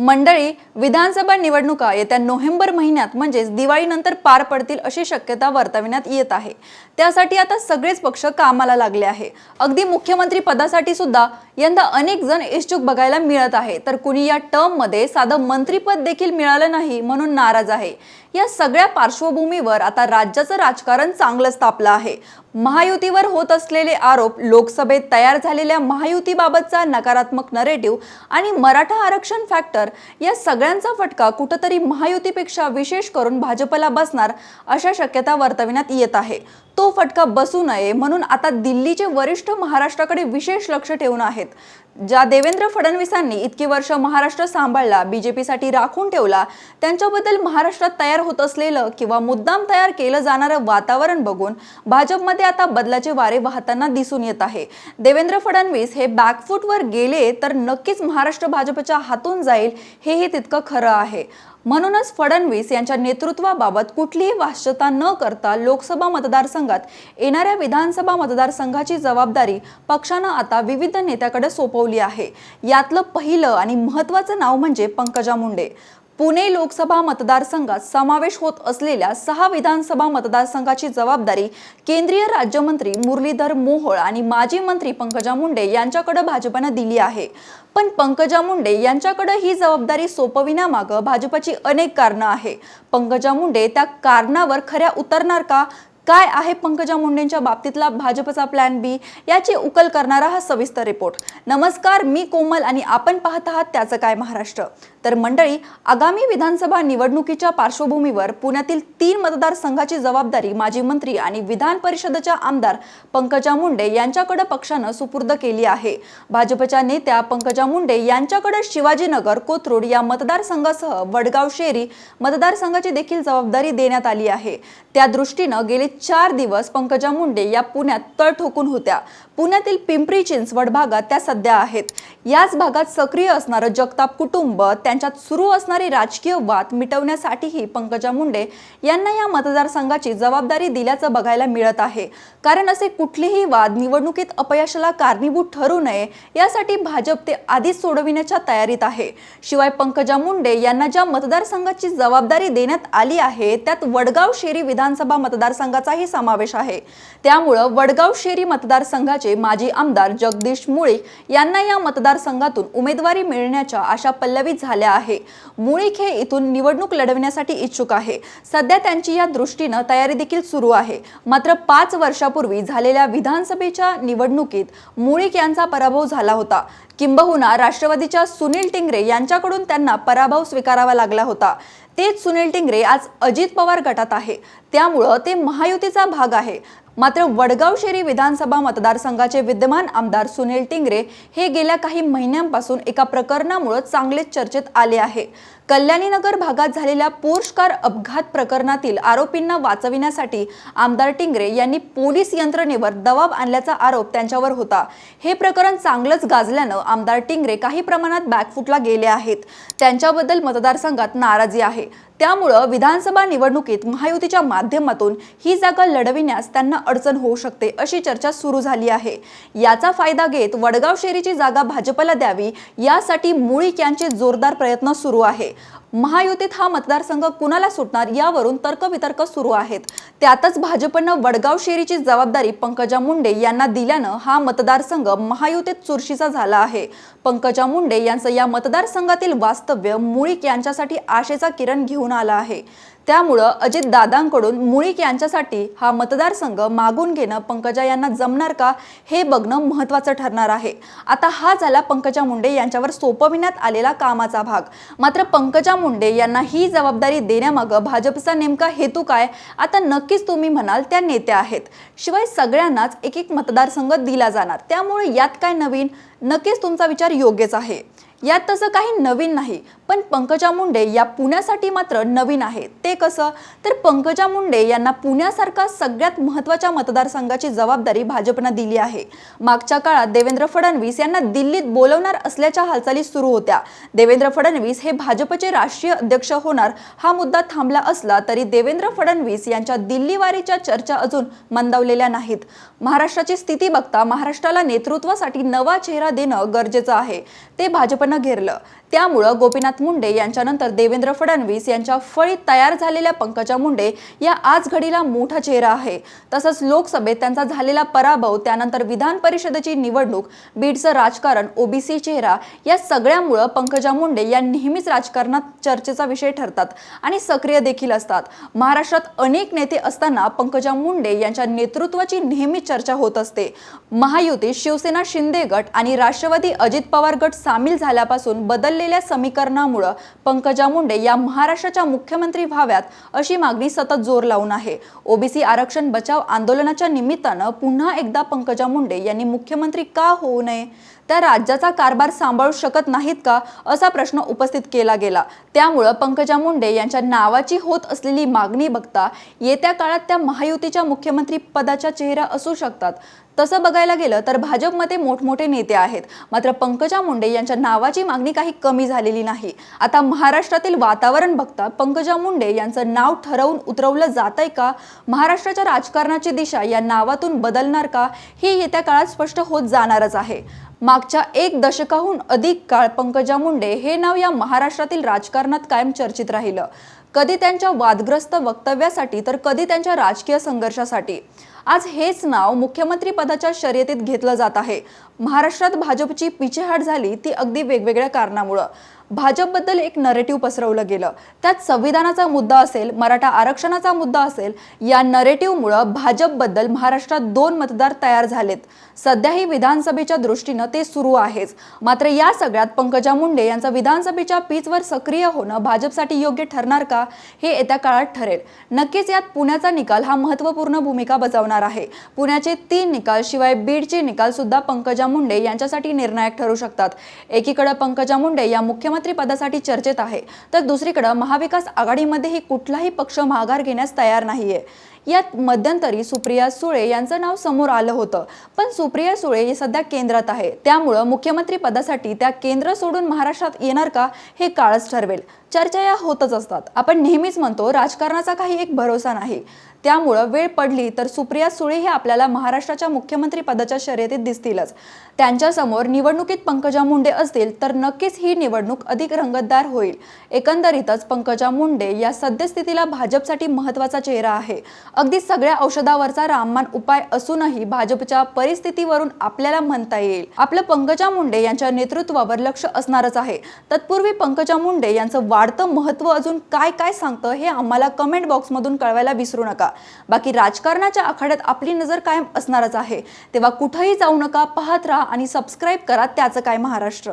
मंडळी विधानसभा निवडणुका येत्या नोव्हेंबर महिन्यात म्हणजेच दिवाळीनंतर पार पडतील अशी शक्यता वर्तविण्यात येत आहे. त्यासाठी आता सगळेच पक्ष कामाला लागले आहे. अगदी मुख्यमंत्री पदासाठी सुद्धा यंदा अनेक जण इच्छुक बघायला मिळत आहे. तर कुणी या टर्ममध्ये साधं मंत्रीपद देखील मिळालं नाही म्हणून नाराज आहे. या सगळ्या पार्श्वभूमीवर आता राज्याचं राजकारण चांगलंच तापलं आहे. महायुतीवर होत असलेले आरोप लोकसभेत तयार झालेल्या महायुतीबाबतचा नकारात्मक नरेटिव्ह आणि मराठा आरक्षण फॅक्टर या सगळ्यांचा फटका कुठंतरी महायुतीपेक्षा विशेष करून भाजपला बसणार अशा शक्यता वर्तविण्यात येत आहे. तो फटका बसू नये म्हणून आता दिल्लीचे वरिष्ठ महाराष्ट्राकडे विशेष लक्ष ठेवून आहेत. ज्या देवेंद्र फडणवीसांनी इतकी वर्ष महाराष्ट्र सांभाळला बीजेपीसाठी राखून ठेवला त्यांच्याबद्दल महाराष्ट्रात तयार होत असलेलं किंवा मुद्दाम तयार केलं जाणारं वातावरण बघून भाजपमध्ये आता बदलाचे वारे वाहताना दिसून येत आहे. देवेंद्र फडणवीस हे बॅकफूटवर गेले तर नक्कीच महाराष्ट्र भाजपच्या हातून जाईल हेही तितकं खरं आहे. म्हणूनच फडणवीस यांच्या नेतृत्वाबाबत कुठलीही वाश्यता न करता लोकसभा मतदारसंघात येणाऱ्या विधानसभा मतदारसंघाची जबाबदारी पक्षानं आता विविध नेत्याकडे सोपवली आहे. यातलं पहिलं आणि महत्त्वाचं नाव म्हणजे पंकजा मुंडे. पुणे लोकसभा मतदारसंघात समावेश होत असलेल्या सहा विधानसभा मतदारसंघाची जबाबदारी केंद्रीय राज्यमंत्री मुरलीधर मोहोळ आणि माजी मंत्री पंकजा मुंडे यांच्याकडे भाजपनं दिली आहे. पण पंकजा मुंडे यांच्याकडे ही जबाबदारी सोपविण्यामागं भाजपची अनेक कारणं आहे. पंकजा मुंडे त्या कारणावर खऱ्या उतरणार का? काय आहे पंकजा मुंडेंच्या बाबतीतला भाजपचा प्लॅन बी याची उकल करणारा हा सविस्तर रिपोर्ट नमस्कार मी कोमल आणि आपण पाहत आहात त्याचं काय महाराष्ट्र. तर मंडळी आगामी विधानसभा निवडणुकीच्या पार्श्वभूमीवर पुण्यातील तीन मतदारसंघाची जबाबदारी माजी मंत्री आणि विधान परिषदेच्या आमदार पंकजा मुंडे यांच्याकडे पक्षानं सुपूर्द केली आहे. भाजपच्या नेत्या पंकजा मुंडे यांच्याकडे शिवाजीनगर कोथरूड या मतदारसंघासह वडगाव शेरी मतदारसंघाची देखील जबाबदारी देण्यात आली आहे. त्या दृष्टीनं गेले चार दिवस पंकजा मुंडे या पुण्यात तळ ठोकून होत्या. पुण्यातील पिंपरी चिंचवड भागात त्या सध्या आहेत. याच भागात सक्रिय असणारं जगताप कुटुंब त्यांच्यात सुरू असणारे राजकीय वाद मिटवण्यासाठीही पंकजा मुंडे यांना या मतदारसंघाची जबाबदारी दिल्याचं बघायला मिळत आहे. कारण असे कुठलेही वाद निवडणुकीत अपयशाला कारणीभूत ठरू नये यासाठी भाजप ते आधीच सोडविण्याच्या तयारीत आहे. शिवाय पंकजा मुंडे यांना ज्या मतदारसंघाची जबाबदारी देण्यात आली आहे त्यात वडगाव शेरी विधानसभा मतदारसंघाचाही समावेश आहे. त्यामुळं वडगाव शेरी मतदारसंघाचे माजी आमदार जगदीश मुळीक यांना या मतदारसंघातून उमेदवारी मिळण्याच्या आशा पल्लवित झाल्या आहे. मुळीक हे इथून निवडणूक लढवण्यासाठी इच्छुक आहे. सध्या त्यांची या दृष्टीनं तयारी देखील सुरू आहे. मात्र पाच वर्षापूर्वी झालेल्या विधानसभेच्या निवडणुकीत मुळीक यांचा पराभव झाला होता. किंबहुना राष्ट्रवादीच्या सुनील टिंगरे यांच्याकडून त्यांना पराभव स्वीकारावा लागला होता. तेच सुनील टिंगरे आज अजित पवार गटात आहे. त्यामुळं ते महायुतीचा भाग आहे. मात्र वडगाव शेरी विधानसभा मतदारसंघाचे विद्यमान आमदार सुनील टिंगरे हे गेल्या काही महिन्यांपासून एका प्रकरणामुळे चांगलेच चर्चेत आले आहे. कल्याणीनगर भागात झालेल्या पोर्श अपघात प्रकरणातील आरोपींना वाचविण्यासाठी आमदार टिंगरे यांनी पोलीस यंत्रणेवर दबाव आणल्याचा आरोप त्यांच्यावर होता. हे प्रकरण चांगलंच गाजल्यानं आमदार टिंगरे काही प्रमाणात बॅकफुटला गेले आहेत. त्यांच्याबद्दल मतदारसंघात नाराजी आहे. त्यामुळं विधानसभा निवडणुकीत महायुतीच्या माध्यमातून ही जागा लढविण्यास त्यांना अडचण होऊ शकते अशी चर्चा सुरू झाली आहे. याचा फायदा घेत वडगाव शेरीची जागा भाजपला द्यावी यासाठी मुळीक यांचे जोरदार प्रयत्न सुरू आहे. महायुतीत हा मतदारसंघ कुणाला सुटणार यावरून तर्कवितर्क सुरू आहेत. त्यातच भाजपनं वडगाव शेरीची जबाबदारी पंकजा मुंडे यांना दिल्यानं हा मतदारसंघ महायुतीत चुरशीचा झाला आहे. पंकजा मुंडे यांचं या मतदारसंघातील वास्तव्य मुळीक यांच्यासाठी आशेचा किरण घेऊन आला आहे. त्यामुळं अजित दादांकडून मुळीक यांच्यासाठी हा मतदारसंघ मागून घेणं पंकजा यांना जमणार का हे बघणं महत्त्वाचं ठरणार आहे. आता हा झाला पंकजा मुंडे यांच्यावर सोपविण्यात आलेला कामाचा भाग. मात्र पंकजा मुंडे यांना ही जबाबदारी देण्यामागं भाजपचा नेमका हेतू काय? आता नक्कीच तुम्ही म्हणाल त्या नेत्या आहेत. शिवाय सगळ्यांनाच एक एक मतदारसंघ दिला जाणार. त्यामुळे यात काय नवीन? नक्कीच तुमचा विचार योग्यच आहे. यात तसं काही नवीन नाही. पण पंकजा मुंडे या पुण्यासाठी मात्र नवीन आहे ते कसं? तर पंकजा मुंडे यांना पुण्यासारखा सगळ्यात महत्त्वाच्या मतदारसंघाची जबाबदारी भाजपनं दिली आहे. मागच्या काळात देवेंद्र फडणवीस यांना दिल्लीत बोलवणार असल्याच्या हालचाली सुरू होत्या. देवेंद्र फडणवीस हे भाजपचे राष्ट्रीय अध्यक्ष होणार हा मुद्दा थांबला असला तरी देवेंद्र फडणवीस यांच्या दिल्लीवारीच्या चर्चा अजून मंदावलेल्या नाहीत. महाराष्ट्राची स्थिती बघता महाराष्ट्राला नेतृत्वासाठी नवा चेहरा देणं गरजेचं आहे. ते भाजपनं घेरलं. त्यामुळं गोपीनाथ मुंडे यांच्यानंतर देवेंद्र फडणवीस यांच्या फळीत तयार झालेल्या पंकजा मुंडे या आज घडीला मोठा चेहरा आहे. तसंच लोकसभेत त्यांचा झालेला पराभव त्यानंतर विधान परिषदेची निवडणूक बीडचं राजकारण ओबीसी चेहरा या सगळ्यामुळं पंकजा मुंडे या नेहमीच राजकारणात चर्चेचा विषय ठरतात आणि सक्रिय देखील असतात. महाराष्ट्रात अनेक नेते असताना पंकजा मुंडे यांच्या नेतृत्वाची नेहमी चर्चा होत असते. महायुती शिवसेना शिंदे गट आणि राष्ट्रवादी अजित पवार गट सामील झाल्यापासून बदललेल्या समीकरणा समीकरणामुळं पंकजा मुंडे या महाराष्ट्राच्या मुख्यमंत्री व्हाव्यात अशी मागणी सतत जोर लावून आहे. ओबीसी आरक्षण बचाव आंदोलनाच्या निमित्तानं पुन्हा एकदा पंकजा मुंडे यांनी मुख्यमंत्री का होऊ नये? त्या राज्याचा कारभार सांभाळू शकत नाहीत का असा प्रश्न उपस्थित केला गेला. त्यामुळं पंकजा मुंडे यांच्या नावाची होत असलेली मागणी बघता येत्या काळात त्या महायुतीच्या मुख्यमंत्री पदाच्या चेहरा असू शकतात. तसं बघायला गेलं तर भाजपमध्ये मोठमोठे नेते आहेत. मात्र पंकजा मुंडे यांच्या नावाची मागणी काही कमी झालेली नाही. आता महाराष्ट्रातील वातावरण बघता पंकजा मुंडे यांचं नाव ठरवून उतरवलं जात आहे का? महाराष्ट्राच्या राजकारणाची दिशा या नावातून बदलणार का? हे येत्या काळात स्पष्ट होत जाणारच आहे. मागच्या एक दशकाहून अधिक काळ पंकजा मुंडे हे नाव या महाराष्ट्रातील राजकारणात कायम चर्चित राहिलं. कधी त्यांच्या वादग्रस्त वक्तव्यासाठी तर कधी त्यांच्या राजकीय संघर्षासाठी. आज हेच नाव मुख्यमंत्री पदाच्या शर्यतीत घेतलं जात आहे. महाराष्ट्रात भाजपची पिछेहाट झाली ती अगदी वेगवेगळ्या कारणामुळं. भाजपबद्दल एक नरेटिव्ह पसरवलं गेलं. त्यात संविधानाचा मुद्दा असेल मराठा आरक्षणाचा मुद्दा असेल या नरेटिव्हमुळं भाजपबद्दल महाराष्ट्रात दोन मतदार तयार झालेत. सध्याही विधानसभेच्या दृष्टीनं ते सुरू आहेच. मात्र या सगळ्यात पंकजा मुंडे यांचं विधानसभेच्या पीचवर सक्रिय होणं भाजपसाठी योग्य ठरणार का हे येत्या काळात ठरेल. नक्कीच यात पुण्याचा निकाल हा महत्त्वपूर्ण भूमिका बजावणार आहे. पुण्याचे तीन निकाल शिवाय बीडचे निकाल सुद्धा पंकजा मुंडे यांच्यासाठी निर्णायक ठरू शकतात. एकीकडे पंकजा मुंडे या मुख्यमंत्री पदासाठी चर्चेत आहे तर दुसरीकडे महाविकास आघाडीमध्येही कुठलाही पक्ष माघार घेण्यास तयार नाहीये. यात मध्यंतरी सुप्रिया सुळे यांचं नाव समोर आलं होतं. पण सुप्रिया सुळे हे सध्या केंद्रात आहे. त्यामुळं मुख्यमंत्री पदासाठी त्या केंद्र सोडून महाराष्ट्रात येणार का हे काळच ठरवेल. चर्चा या होतच असतात. आपण नेहमीच म्हणतो राजकारणाचा काही एक भरोसा नाही. त्यामुळं वेळ पडली तर सुप्रिया सुळे हे आपल्याला महाराष्ट्राच्या मुख्यमंत्री पदाच्या शर्यतीत दिसतीलच. त्यांच्यासमोर निवडणुकीत पंकजा मुंडे असतील तर नक्कीच ही निवडणूक अधिक रंगतदार होईल. एकंदरीतच पंकजा मुंडे या सद्यस्थितीला भाजपसाठी महत्त्वाचा चेहरा आहे. अगदी सगळ्या औषधावरचा राममान उपाय असूनही भाजपच्या परिस्थितीवरून आपल्याला म्हणता येईल. आपलं पंकजा मुंडे यांच्या नेतृत्वावर लक्ष असणारच आहे. तत्पूर्वी पंकजा मुंडे यांचं वाढतं महत्त्व अजून काय काय सांगतं हे आम्हाला कमेंट बॉक्समधून कळवायला विसरू नका. बाकी राजकारणाच्या आखाड्यात आपली नजर कायम असणारच आहे. तेव्हा कुठंही जाऊ नका पाहत राहा. आणि सबस्क्राईब करा त्याचं काय महाराष्ट्र.